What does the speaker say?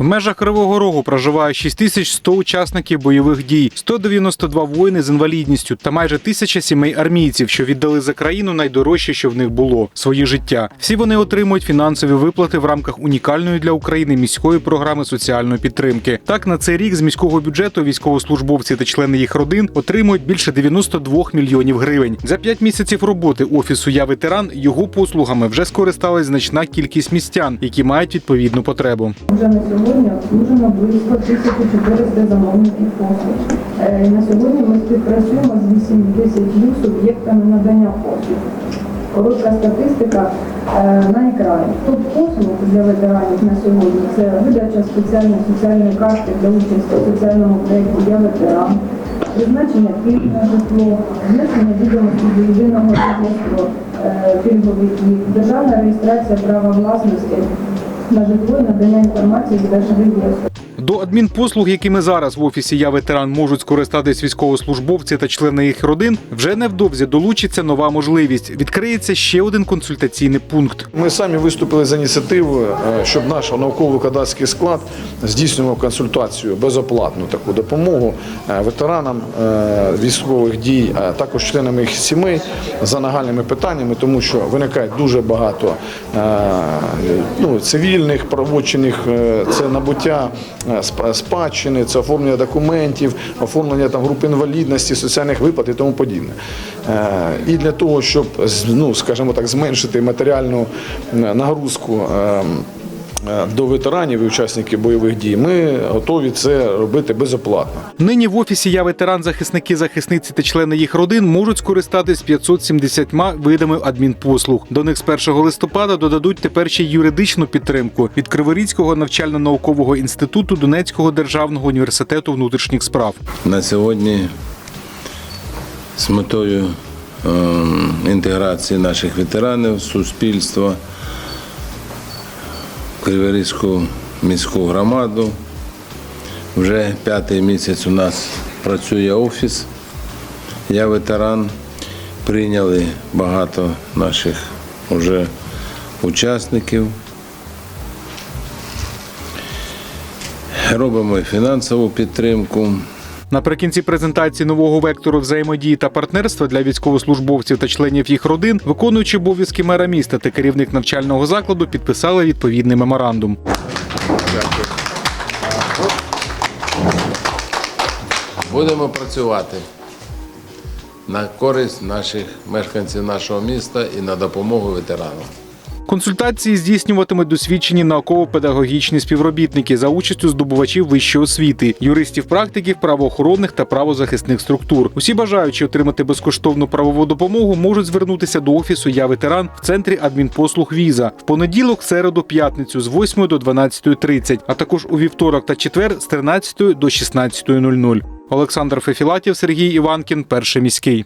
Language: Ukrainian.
В межах Кривого Рогу проживає 6100 учасників бойових дій, 192 воїни з інвалідністю та майже тисяча сімей армійців, що віддали за країну найдорожче, що в них було своє життя. Всі вони отримують фінансові виплати в рамках унікальної для України міської програми соціальної підтримки. Так на цей рік з міського бюджету військовослужбовці та члени їх родин отримують більше 92 мільйонів гривень. За п'ять місяців роботи офісу Я ветеран його послугами вже скористалась значна кількість містян, які мають відповідну потребу. Вже на сьогодні обслужено близько 1400 замовників послуг. Е, На сьогодні ми співпрацюємо з 80 суб'єктами надання послуг. Коротка статистика е, на екрані. Топ послуг для ветеранів на сьогодні це видача спеціальної соціальної карти для участі у соціальному проєкті Я ветеран, призначення пільг на житло, внесення відомості до єдиного реєстру пільгових дій, державна реєстрація права власності на житло і надання інформації з держреєстру. До адмінпослуг, якими зараз в офісі Я ветеран можуть скористатись військовослужбовці та члени їх родин, вже невдовзі долучиться нова можливість. Відкриється ще один консультаційний пункт. Ми самі виступили з ініціативою, е, щоб наш науково-викладацький склад здійснював консультацію безоплатну таку допомогу е, ветеранам е, військових дій, а також членам їх сімей за нагальними питаннями, тому що виникає дуже багато ну, цивільних правочинних, це набуття спадщини, це оформлення документів, оформлення там груп інвалідності, соціальних виплат і тому подібне. Е, І для того, щоб ну, скажімо так, зменшити матеріальну е, нагрузку. Е, До ветеранів і учасників бойових дій ми готові це робити безоплатно. Нині в офісі Я ветеран захисники, захисниці та члени їх родин можуть скористатись 570 видами адмінпослуг. До них з 1 листопада додадуть тепер ще й юридичну підтримку від Криворізького навчально-наукового інституту Донецького державного університету внутрішніх справ. на сьогодні з метою ем, інтеграції наших ветеранів в Криворізьку міську громаду. Вже п'ятий місяць у нас працює офіс. Я ветеран. Прийняли багато наших уже учасників. Робимо фінансову підтримку. Наприкінці презентації нового вектору взаємодії та партнерства для військовослужбовців та членів їх родин, виконуючи обов'язки мера міста та керівник навчального закладу підписали відповідний меморандум. Будемо працювати на користь наших мешканців нашого міста і на допомогу ветеранам. Консультації здійснюватимуть досвідчені науково-педагогічні співробітники за участю здобувачів вищої освіти, юристів, практиків, правоохоронних та правозахисних структур. Усі бажаючі отримати безкоштовну правову допомогу можуть звернутися до офісу Я ветеран в центрі адмінпослуг Віза в понеділок, середу, п'ятницю з 8 до 12.30, а також у вівторок та четвер з 13 до 16.00. Олександр Фефілатів, Сергій Іванкін, перший міський.